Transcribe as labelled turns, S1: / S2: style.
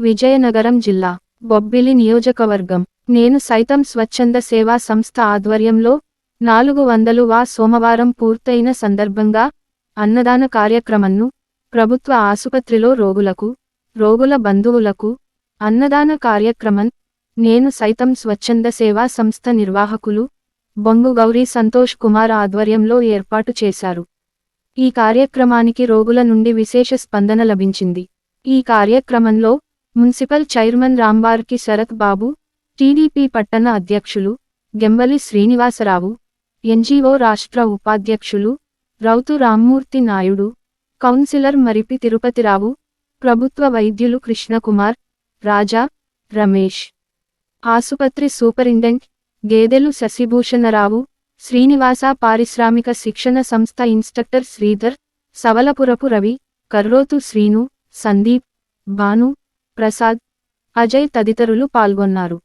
S1: విజయనగరం జిల్లా బొబ్బిలి నియోజకవర్గం. నేను సైతం స్వచ్ఛంద సేవా సంస్థ ఆధ్వర్యంలో నాలుగు వందలు వా సోమవారం పూర్తయిన సందర్భంగా అన్నదాన కార్యక్రమంను ప్రభుత్వ ఆసుపత్రిలో రోగులకు రోగుల బంధువులకు అన్నదాన కార్యక్రమం నేను సైతం స్వచ్ఛంద సేవా సంస్థ నిర్వాహకులు బొంగు గౌరీ సంతోష్ కుమార్ ఆధ్వర్యంలో ఏర్పాటు చేశారు. ఈ కార్యక్రమానికి రోగుల నుండి విశేష స్పందన లభించింది. ఈ కార్యక్రమంలో municipal chairman Rambarki Sarath Babu TDP పట్టణ అధ్యక్షులు గెంబలి శ్రీనివాసరావు ఎన్జీఓ రాష్ట్ర ఉపాధ్యక్షులు రౌతు రామ్మూర్తి నాయుడు కౌన్సిలర్ మరిపి తిరుపతిరావు ప్రభుత్వ వైద్యులు కృష్ణకుమార్ రాజా రమేష్. ఆసుపత్రి సూపరింటెండెంట్ గేదెలు శశిభూషణరావు శ్రీనివాస పారిశ్రామిక శిక్షణ సంస్థ ఇన్స్ట్రక్టర్ శ్రీధర్ సవలపురపు రవి కర్రోతు శ్రీను సందీప్ భాను ప్రసాద్ అజయ్ తదితరులు పాల్గొన్నారు